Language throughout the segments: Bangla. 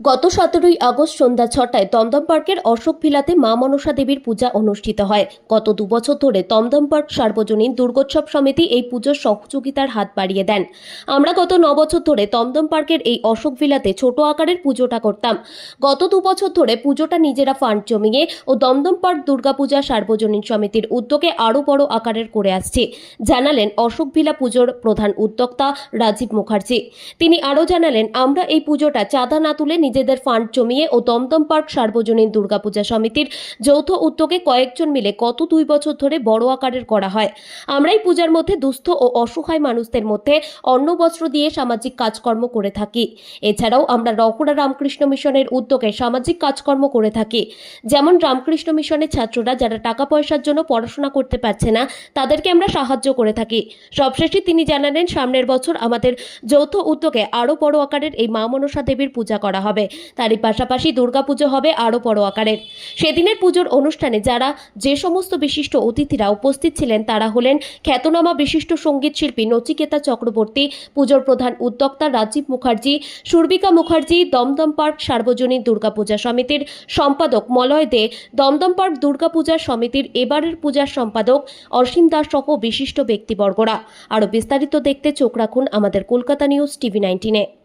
গত সতেরোই আগস্ট সন্ধ্যা ছটায় দমদম পার্কের অশোক ভিলাতে মা মনসা দেবীর পূজা অনুষ্ঠিত হয়। গত দুবছর ধরে দমদম পার্ক সার্বজনীন দুর্গোৎসব সমিতি এই পুজোর সহযোগিতার হাত বাড়িয়ে দেন। আমরা গত ন বছর ধরে দমদম পার্কের এই অশোক ভিলাতে ছোট আকারের পুজোটা করতাম। গত দু বছর ধরে পুজোটা নিজেরা ফান্ড জমিয়ে ও দমদম পার্ক দুর্গাপূজা সার্বজনীন সমিতির উদ্যোগে আরও বড় আকারের করে আসছে, জানালেন অশোক ভিলা পুজোর প্রধান উদ্যোক্তা রাজীব মুখার্জি। তিনি আরও জানালেন, আমরা এই পুজোটা চাঁদা না তুলে নিজেদের ফান্ড জমিয়ে ও দমদম পার্ক সার্বজনীন দুর্গাপূজা সমিতির যৌথ উদ্যোগে কয়েকজন মিলে গত দুই বছর ধরে বড় আকারের করা হয়। আমরাই পূজার মধ্যে দুস্থ ও অসহায় মানুষদের মধ্যে অন্ন বস্ত্র দিয়ে সামাজিক কাজকর্ম করে থাকি। এছাড়াও আমরা রঘুরা রামকৃষ্ণ মিশনের উদ্যোগে সামাজিক কাজকর্ম করে থাকি। যেমন রামকৃষ্ণ মিশনের ছাত্ররা যারা টাকা পয়সার জন্য পড়াশোনা করতে পারছে না, তাদেরকে আমরা সাহায্য করে থাকি। সবশেষে তিনি জানালেন, সামনের বছর আমাদের যৌথ উদ্যোগে আরও বড় আকারের এই মা মনসা দেবীর পূজা করা হবে। তারই পাশাপাশি দুর্গাপুজো হবে আরও বড় আকারের। সেদিনের পুজোর অনুষ্ঠানে যারা যে সমস্ত বিশিষ্ট অতিথিরা উপস্থিত ছিলেন তারা হলেন খ্যাতনামা বিশিষ্ট সংগীত শিল্পী নচিকেতা চক্রবর্তী, পুজোর প্রধান উদ্যোক্তা রাজীব মুখার্জি, সুরবিকা মুখার্জি, দমদম পার্ক সার্বজনীন দুর্গাপূজা সমিতির সম্পাদক মলয় দে, দমদম পার্ক দুর্গাপূজা সমিতির এবারের পূজার সম্পাদক অসীম দাস সহ বিশিষ্ট ব্যক্তিবর্গরা। আরও বিস্তারিত দেখতে চোখ রাখুন আমাদের কলকাতা নিউজ টিভি নাইনটিনে।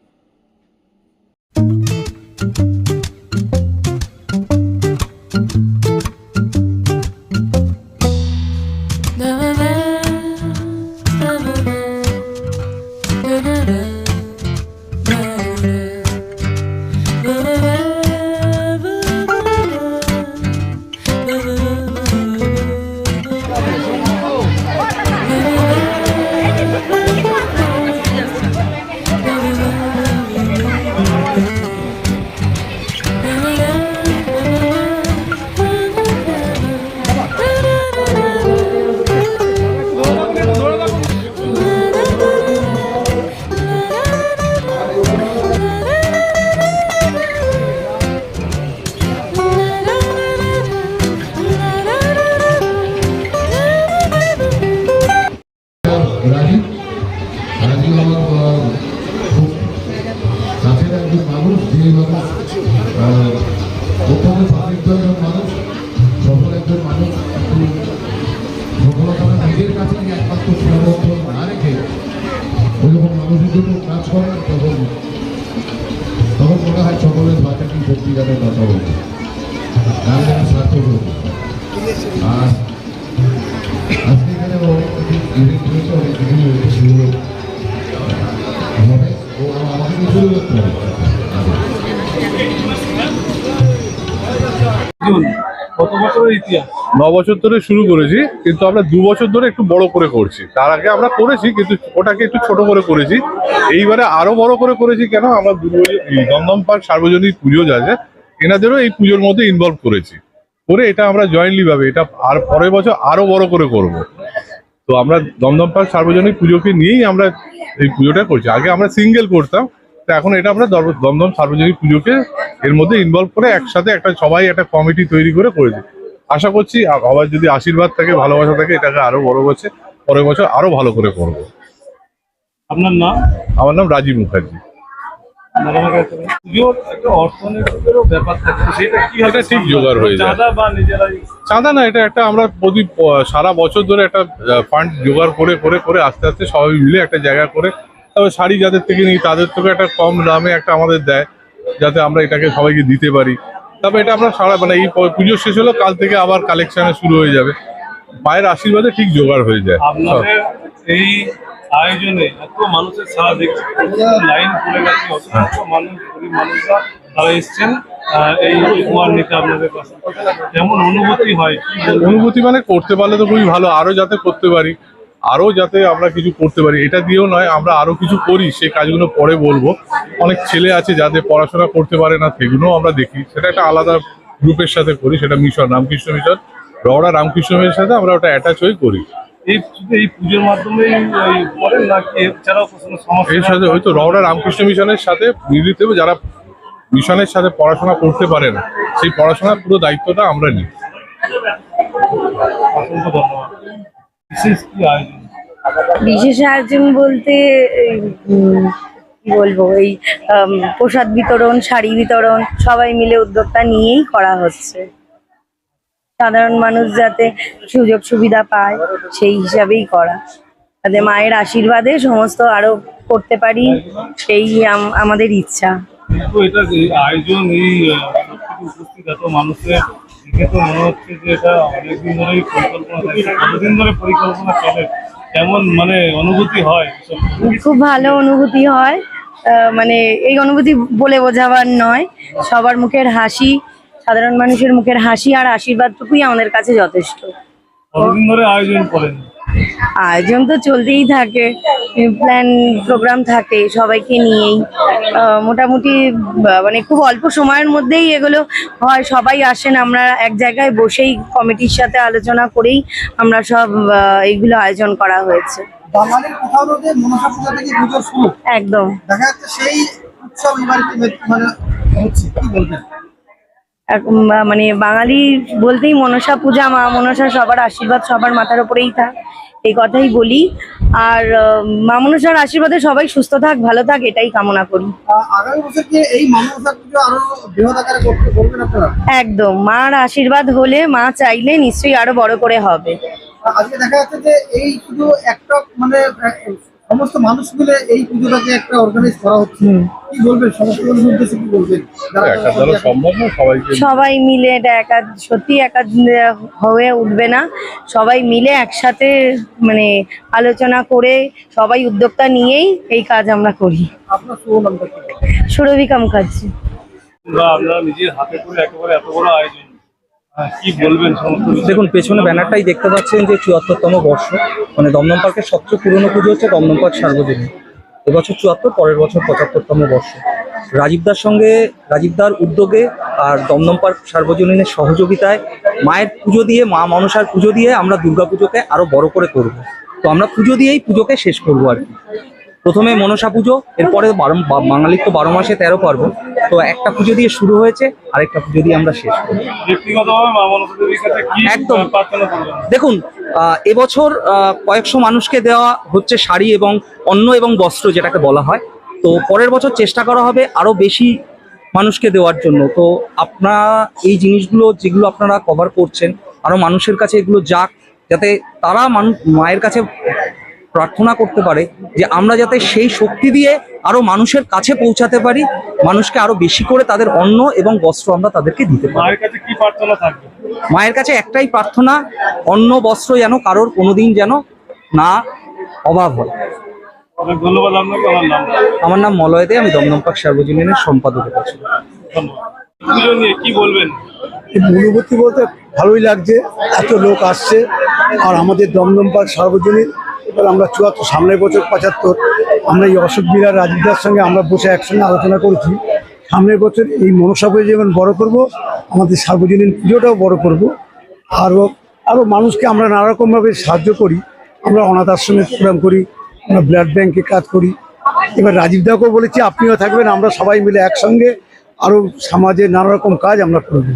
মানুষ অত্যন্ত সমৃদ্ধ একজন মানুষ সফল একজন মানুষ সফলতা নিজের কাছে নিয়ে একমাত্র সীমাবদ্ধ না রেখে ওই যখন মানুষের জন্য কাজ করেন তখন তখন মনে হয় সকলের বাচ্চাটি সত্যিকারের কথা বলছে আর আজকে এখানে অনেক হবে ও আমাকে ন ধরে শুরু করেছি, কিন্তু আমরা দু বছর ধরে একটু বড় করে করছি। তার আগে আমরা করেছি, কিন্তু ওটাকে একটু ছোট করে করেছি। এইবারে আরও বড় করে করেছি কেন? আমরা দমদম পার্ক সার্বজনীন পুজো আছে, এনাদেরও এই পুজোর মধ্যে ইনভলভ করেছি। করে এটা আমরা জয়েন্টলি ভাবে, এটা আর পরের বছর আরও বড় করে করব। তো আমরা দমদম পার্ক সার্বজনীন পুজোকে নিয়েই আমরা এই পুজোটা করছি। আগে আমরা সিঙ্গেল করতাম তো এখন এটা আমরা দমদম সার্বজনীন পুজোকে এর মধ্যে ইনভলভ করে একসাথে একটা সবাই একটা কমিটি তৈরি করে করেছি আশা করছি আবার যদি আশীর্বাদ থাকে ভালোবাসা থাকে এটাকে আরও বড় বছর পরের বছর আরও ভালো করে করব। আপনার নাম? আমার নাম রাজীব মুখার্জি। চাঁদা না এটা একটা আমরা প্রতি সারা বছর ধরে একটা ফান্ড জোগাড় করে করে করে আস্তে আস্তে সবাই মিলে একটা জায়গা করে তবে শাড়ি যাদের থেকে নিই তাদের থেকে একটা কম দামে একটা আমাদের দেয় যাতে আমরা এটাকে সবাইকে দিতে পারি। তবে এটা আমরা সারা মানে এই পুজো শেষ হলো কাল থেকে আবার কালেকশনে শুরু হয়ে যাবে। মায়ের আশীর্বাদে ঠিক জোগাড় হয়ে যায়। এই আয়োজনে এত মানুষের সারা দেখছি লাইন পড়ে গেছে অসংখ্য মানুষ গরিব মানুষরা তারা এসছেন এই উপহার নিতে আপনাদের কাছে। কেমন অনুভূতি হয় অনুভূতি মানে করতে পারলে তো খুবই ভালো আরও যাতে করতে পারি। আরও যাতে আমরা কিছু করতে পারি এটা দিয়েও নয় আমরা আরও কিছু করি সে কাজগুলো পরে বলব। অনেক ছেলে আছে যাদের পড়াশোনা করতে পারে না সেগুলোও আমরা দেখি। সেটা একটা আলাদা গ্রুপের সাথে করি সেটা মিশন রামকৃষ্ণ মিশন। রওড়া রামকৃষ্ণ মিশনের সাথে আমরা ওটা অ্যাটাচ হয়ে করি। এই এই পুজোর করেন এছাড়াও এর সাথে হয়তো রওড়া রামকৃষ্ণ মিশনের সাথে মিলিত যারা মিশনের সাথে পড়াশোনা করতে পারে না সেই পড়াশোনার পুরো দায়িত্বটা আমরা নিই। অসংখ্য ধন্যবাদ। বিশেষ কি আয়োজন? বিশেষ আয়োজন বলতে বলব এই প্রসাদ বিতরণ শাড়ি বিতরণ সবাই মিলে উদ্যোগটা নিয়েই করা হচ্ছে। সাধারণ মানুষ যাতে সুযোগ সুবিধা পায় সেই হিসাবেই করা। যাতে মায়ের আশীর্বাদে সমস্ত আরও করতে পারি সেই আম- আমাদের ইচ্ছা। কিন্তু এটা আয়োজন এই উপস্থিত এত মানুষের দেখে তো মনে হচ্ছে যে এটা অনেকদিন ধরেই পরিকল্পনা থাকে কতদিন ধরে পরিকল্পনা চলে। কেমন মানে অনুভূতি হয় খুব ভালো অনুভূতি হয়। আহ, মানে এই অনুভূতি বলে বোঝাবার নয়। সবার মুখের হাসি সাধারণ মানুষের মুখের হাসি আর আশীর্বাদটুকুই আমাদের কাছে যথেষ্ট। কতদিন ধরে আয়োজন করেন। আয়োজন তো চলতেই থাকে প্ল্যান প্রোগ্রাম থাকে সবাইকে নিয়েই। মোটামুটি মানে খুব অল্প সময়ের মধ্যেই এগুলো হয় সবাই আসেন আমরা এক জায়গায় বসেই কমিটির সাথে আলোচনা করেই আমরা সব এইগুলো আয়োজন করা হয়েছে। একদম। দেখা যাচ্ছে সেই উৎসব মানে হচ্ছে কি বলবেন? মানে বাঙালি বলতেই মনসা পূজা মা মনসা সবার আশীর্বাদ সবার মাথার উপরেই থাক এই কথাই বলি। আর মা মনসার আশীর্বাদে সবাই সুস্থ থাক ভালো থাক এটাই কামনা করি। একদম মার আশীর্বাদ হলে মা চাইলে নিশ্চয়ই আরও বড় করে হবে। আজকে দেখা যাচ্ছে যে এই শুধু একটা মানে সমস্ত মানুষ মিলে এই পুজোটাকে একটা অর্গানাইজ করা হচ্ছে। কি বলবেন? সমস্ত মানুষের উদ্দেশ্যে কি বলবেন? সবাই মিলে এটা একা সত্যি একা হয়ে উঠবে না। সবাই মিলে একসাথে মানে আলোচনা করে সবাই উদ্যোক্তা নিয়েই এই কাজ আমরা করি। আপনার শুভ নামটা কি? সুরভিকা মুখার্জি বা আপনারা নিজের হাতে করে একেবারে এত বড় আয়োজন দেখুন, পেছনে ব্যানারটাই দেখতে পাচ্ছেন যে চুয়াত্তরতম বর্ষ। মানে দমদম পার্কের সবচেয়ে পুরনো পুজো হচ্ছে দমদম পার্ক সার্বজনীন। এবছর চুয়াত্তর, পরের বছর পঁচাত্তরতম বর্ষ। রাজীবদার সঙ্গে রাজীবদার উদ্যোগে আর দমদম পার্ক সার্বজনীনের সহযোগিতায় মায়ের পুজো দিয়ে, মা মনসার পুজো দিয়ে আমরা দুর্গাপুজোকে আরও বড় করে করব। তো আমরা পুজো দিয়েই পুজোকে শেষ করব আর কি। প্রথমে মনসা পুজো এরপরে বারো বাঙালির তো বারো মাসে তেরো পার্বণ। তো একটা পুজো দিয়ে শুরু হয়েছে আরেকটা পুজো দিয়ে আমরা শেষ করব ব্যক্তিগতভাবে মা মনসা দেবীর কাছে কি একদম। দেখুন এবছর কয়েকশো মানুষকে দেওয়া হচ্ছে শাড়ি এবং অন্ন এবং বস্ত্র যেটাকে বলা হয়। তো পরের বছর চেষ্টা করা হবে আরও বেশি মানুষকে দেওয়ার জন্য। তো আপনারা এই জিনিসগুলো যেগুলো আপনারা কভার করছেন আরও মানুষের কাছে এগুলো যাক যাতে তারা মানুষ মায়ের কাছে প্রার্থনা করতে পারে যে আমরা যাতে সেই শক্তি দিয়ে আরও মানুষের কাছে পৌঁছাতে পারি মানুষকে আরও বেশি করে তাদের অন্ন এবং বস্ত্র আমরা তাদেরকে দিতে পারি। মায়ের কাছে কি প্রার্থনা থাকবে? মায়ের কাছে একটাই প্রার্থনা অন্ন বস্ত্র যেন কারোর কোনোদিন যেন না অভাব হয়। ধন্যবাদ আপনাকে আমার নাম। আমার নাম মলয় দে আমি দমদম পার্ক সার্বজনীনের সম্পাদক আছি ধন্যবাদ। কি বলবেন? অনুভূতি বলতে ভালোই লাগছে এত লোক আসছে আর আমাদের দমদম পার্ক সার্বজনীন এবার আমরা চুয়াত্তর সামনের বছর পঁচাত্তর আমরা এই অশোক বিরার রাজীবদার সঙ্গে আমরা বসে একসঙ্গে আলোচনা করেছি। সামনের বছর এই মনসা পুজো যেমন বড় করব আমাদের সার্বজনীন পুজোটাও বড় করব। আরও আরও মানুষকে আমরা নানারকমভাবে সাহায্য করি। আমরা অনাথ আশ্রমে প্রোগ্রাম করি আমরা ব্লাড ব্যাংকে কাজ করি। এবার রাজীবদাকেও বলেছি আপনিও থাকবেন আমরা সবাই মিলে একসঙ্গে আরও সমাজে নানা রকম কাজ আমরা করব।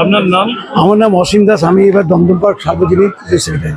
আপনার নাম? আমার নাম অসীম দাস আমি এবার দমদম পার্ক সার্বজনীন পুজো সেক্রেটারি।